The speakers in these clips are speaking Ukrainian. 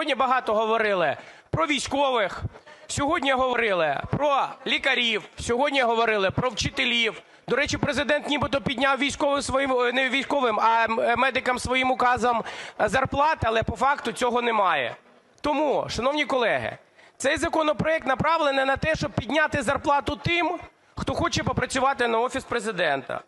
Сьогодні багато говорили про військових, сьогодні говорили про лікарів, сьогодні говорили про вчителів. До речі, президент нібито підняв військовим своїм е, не військовим, а е, медикам своїм указом е, зарплати, але по факту цього немає. Тому, шановні колеги, цей законопроект направлений на те, щоб підняти зарплату тим, хто хоче попрацювати на офіс президента.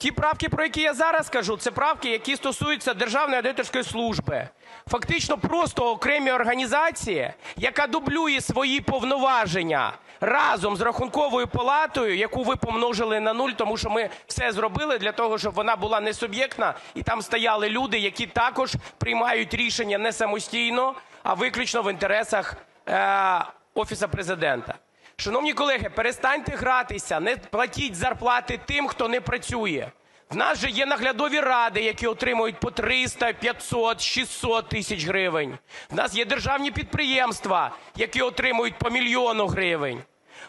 Ті правки, про які я зараз кажу, це правки, які стосуються Державної аудиторської служби. Фактично просто окремі організації, яка дублює свої повноваження разом з Рахунковою палатою, яку ви помножили на нуль, тому що ми все зробили для того, щоб вона була не суб'єктна, і там стояли люди, які також приймають рішення не самостійно, а виключно в інтересах е, Офісу президента. Шановні колеги, перестаньте гратися, не платіть зарплати тим, хто не працює. В нас же є наглядові ради, які отримують по 300, 500, 600 тисяч гривень. В нас є державні підприємства, які отримують по мільйону гривень.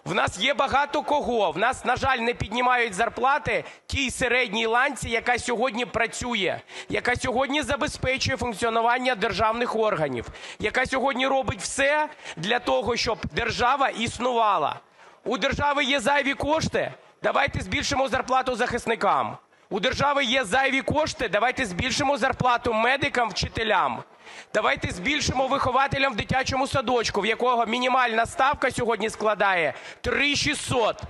В нас є багато кого. В нас, на жаль, не піднімають зарплати тій середній ланці, яка сьогодні працює, яка сьогодні забезпечує функціонування державних органів, яка сьогодні робить все для того, щоб держава існувала. У держави є зайві кошти. Давайте збільшимо зарплату захисникам. У держави є зайві кошти. Давайте збільшимо зарплату медикам, вчителям. Давайте збільшимо вихователям в дитячому садочку, в якого мінімальна ставка сьогодні складає 3600.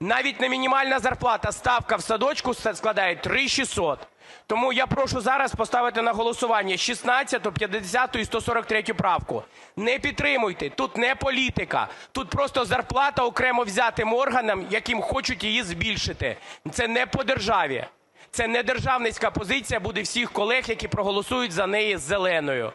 Навіть не мінімальна зарплата, ставка в садочку складає 3600. Тому я прошу зараз поставити на голосування 16, 50 і 143 правку. Не підтримуйте, тут не політика, тут просто зарплата окремо взятим органам, яким хочуть її збільшити. Це не по державі. Це не державницька позиція буде всіх колег, які проголосують за неї зеленою.